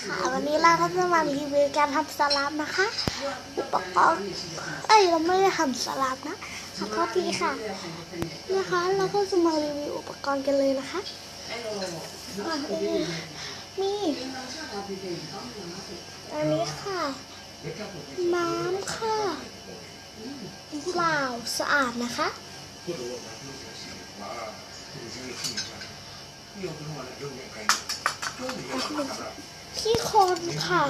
ค่ะวันนี้เราก็จะมารีวิวการทำสลัดนะคะ อุปกรณ์เอ้ยเราไม่ได้ทำสลัดนะขอโทษทีค่ะนะคะเราก็จะมารีวิวอุปกรณ์กันเลยนะคะอะเอ่อมีอันนี้ค่ะ น้ำค่ะเปล่าสะอาดนะคะ ที่คนค่ะ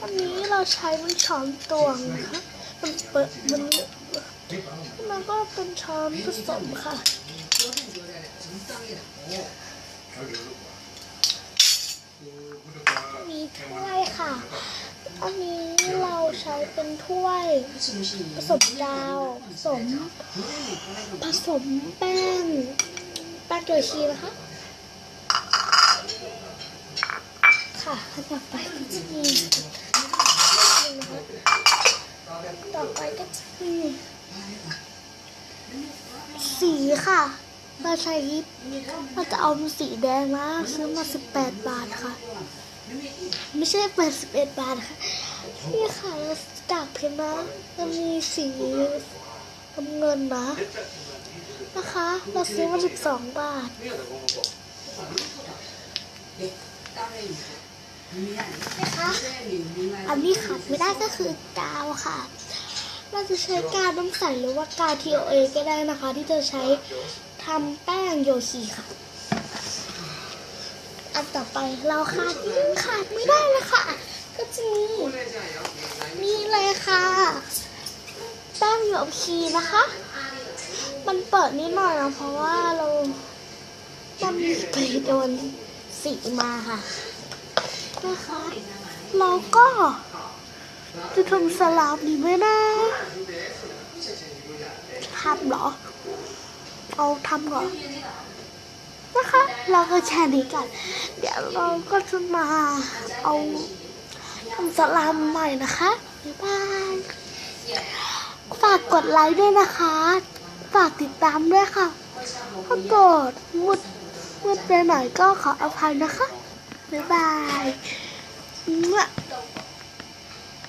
อันนี้เราใช้เป็นช้อนตวงนะคะมันเปิดมันมันก็เป็นช้อนผสมค่ะมีถ้วยค่ะ อันนี้เราใช้เป็นถ้วย ผสมดาว ผสม ผสมแป้งแป้งเกลือชีนะคะ ค่ะขั้นต่อไปก็จะมีต่อไปก็จะมีสีค่ะเราใช้เราจะเอาสีแดงนะซื้อมา 18 บาทค่ะ ไม่ใช่81บเอ็ดบาทค่ะนี่ค่ะเราจากเพนนะจะมีสีน้ำเงินนะนะคะ เราซื้อมา12บาท นะคะอันนี้ขาดไม่ได้ก็คือกาวค่ะ เราจะใช้กาวน้ำใสหรือว่ากาว TOA ก็ได้นะคะ ที่จะใช้ทำแป้งโยชิค่ะ อันต่อไปเราขาดยังขาดไม่ได้เลยค่ะ ก็จะมีนี่เลยค่ะ แป้งโยชินะคะ มันเปิดนิดหน่อยนะเพราะว่าเรามันไปโดนสีมาค่ะ นะคะเราก็จะทำสลามดีไหมนะทำเหรอ เอาทำก่อนนะคะ เราก็แช่นี้กัน เดี๋ยวเราก็จะมาเอาทำสลามใหม่นะคะ บ๊ายบาย ฝากกดไลค์ด้วยนะคะ ฝากติดตามด้วยค่ะ ถ้าเกิดมุดมุดไปไหนก็ขออภัยนะคะ บ๊ายบาย